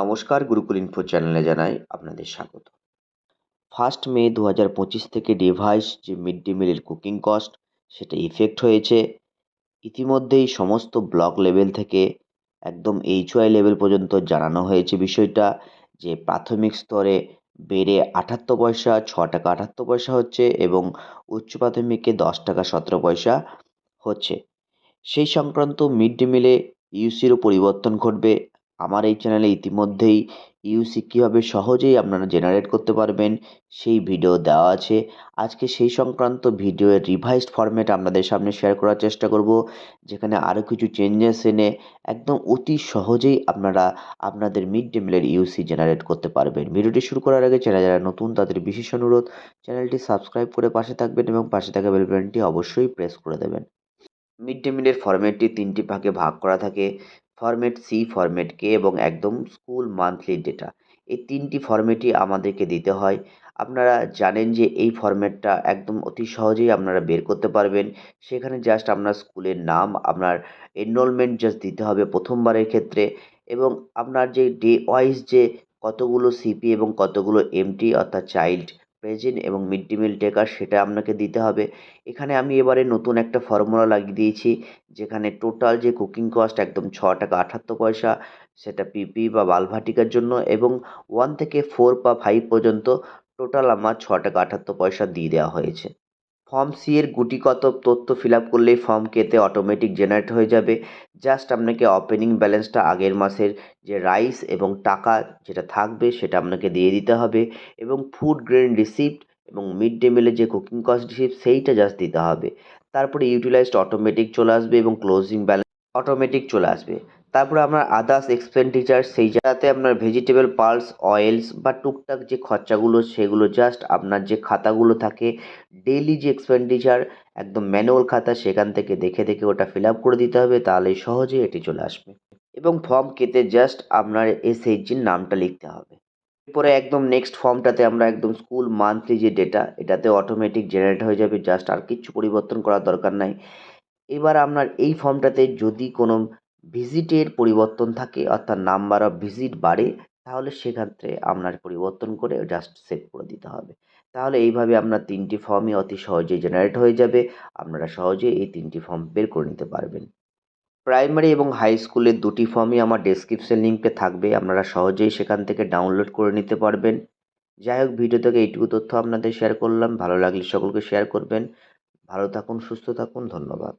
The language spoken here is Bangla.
নমস্কার গুরুকুল ইনফো চ্যানেলে জানাই আপনাদের স্বাগত। ফার্স্ট মে দু হাজার পঁচিশ থেকে ডিভাইস যে মিড ডে মিলের কুকিং কস্ট সেটা ইফেক্ট হয়েছে। ইতিমধ্যেই সমস্ত ব্লক লেভেল থেকে একদম এইচওয়াই লেভেল পর্যন্ত জানানো হয়েছে বিষয়টা, যে প্রাথমিক স্তরে বেড়ে আটাত্তর পয়সা, ছ টাকা আটাত্তর পয়সা হচ্ছে এবং উচ্চ প্রাথমিকে দশ টাকা সতেরো পয়সা হচ্ছে। সেই সংক্রান্ত মিড ডে মিলে ইউসিরও পরিবর্তন ঘটবে। আমার এই চ্যানেলে ইতিমধ্যেই ইউসি কীভাবে সহজেই আপনারা জেনারেট করতে পারবেন, সেই ভিডিও দেওয়া আছে। আজকে সেই সংক্রান্ত ভিডিওর রিভাইসড ফরম্যাট আপনাদের সামনে শেয়ার করার চেষ্টা করব, যেখানে আরও কিছু চেঞ্জেস এনে একদম অতি সহজেই আপনারা আপনাদের মিড ডে মিলের ইউসি জেনারেট করতে পারবেন। ভিডিওটি শুরু করার আগে চ্যানেল যারা নতুন, তাদের বিশেষ অনুরোধ চ্যানেলটি সাবস্ক্রাইব করে পাশে থাকবেন এবং পাশে থাকা বেল বাটনটি অবশ্যই প্রেস করে দেবেন। মিড ডে মিলের ফরম্যাটটি তিনটি ভাগে ভাগ করা থাকে। ফরম্যাট সি ফরম্যাট কে এবং একদম স্কুল মান্থলি ডেটা এই তিনটি ফরম্যাটই আমাদেরকে দিতে হয়। আপনারা জানেন যে এই ফরম্যাটটা একদম অতি সহজেই আপনারা বের করতে পারবেন। সেখানে জাস্ট আপনার স্কুলের নাম, আপনার এনরোলমেন্ট জাস্ট দিতে হবে প্রথমবারের ক্ষেত্রে এবং আপনার যে ডে ওয়াইজ যে কতগুলো সিপি এবং কতগুলো এমটি অর্থাৎ চাইল্ড প্রেজেন্ট এবং মিড ডে মিল টেকার সেটা আপনাকে দিতে হবে। এখানে আমি এবারে নতুন একটা ফর্মুলা লাগিয়ে দিয়েছি, যেখানে টোটাল যে কুকিং কস্ট একদম ছ টাকা আঠাত্তর পয়সা, সেটা পিপি বা বালভাটিকার জন্য এবং ওয়ান থেকে ফোর বা ফাইভ পর্যন্ত টোটাল আমার ছ টাকা আঠাত্তর পয়সা দিয়ে দেওয়া হয়েছে। ফর্ম সি এর গুটিগত তথ্য ফিল আপ করলেই ফর্ম কেতে অটোমেটিক জেনারেট হয়ে যাবে। জাস্ট আপনাকে ওপেনিং ব্যালেন্সটা আগের মাসের যে রাইস এবং টাকা যেটা থাকবে সেটা আপনাকে দিয়ে দিতে হবে এবং ফুড গ্রেন রিসিপ্ট এবং মিড ডে মিলের যে কুকিং কস্ট রিসিপ্ট সেইটা জাস্ট দিতে হবে। তারপরে ইউটিলাইজড অটোমেটিক চলে আসবে এবং ক্লোজিং ব্যালেন্স অটোমেটিক চলে আসবে। তারপরে আপনার আদার্স এক্সপেন্ডিচার সেই জায়গাতে আপনার ভেজিটেবল পালস অয়েলস বা টুকটাক যে খরচাগুলো, সেগুলো জাস্ট আপনার যে খাতাগুলো থাকে ডেইলি যে এক্সপেন্ডিচার একদম ম্যানুয়াল খাতা, সেখান থেকে দেখে দেখে ওটা ফিল আপ করে দিতে হবে, তাহলে সহজেই এটি চলে আসবে। এবং ফর্ম কেতে জাস্ট আপনার এসএইচজির নামটা লিখতে হবে। এরপরে একদম নেক্সট ফর্মটাতে আমরা একদম স্কুল মান্থলি যে ডেটা এটাতে অটোমেটিক জেনারেট হয়ে যাবে জাস্ট আর কিচ্ছু পরিবর্তন করার দরকার নাই। এবার আপনার এই ফর্মটাতে যদি কোনো ভিজিটের পরিবর্তন থাকে, অর্থাৎ নাম্বার অফ ভিজিট বাড়ে, তাহলে সেক্ষেত্রে আপনার পরিবর্তন করে জাস্ট সেভ করে দিতে হবে। তাহলে এইভাবে আপনার তিনটি ফর্মই অতি সহজেই জেনারেট হয়ে যাবে, আপনারা সহজেই এই তিনটি ফর্ম বের করে নিতে পারবেন। প্রাইমারি এবং হাই স্কুলের দুটি ফর্মই আমার ডেসক্রিপশন লিঙ্কে থাকবে, আপনারা সহজেই সেখান থেকে ডাউনলোড করে নিতে পারবেন। যাই হোক ভিডিও থেকে এইটুকু তথ্য আপনাদের শেয়ার করলাম, ভালো লাগলে সকলকে শেয়ার করবেন। ভালো থাকুন, সুস্থ থাকুন, ধন্যবাদ।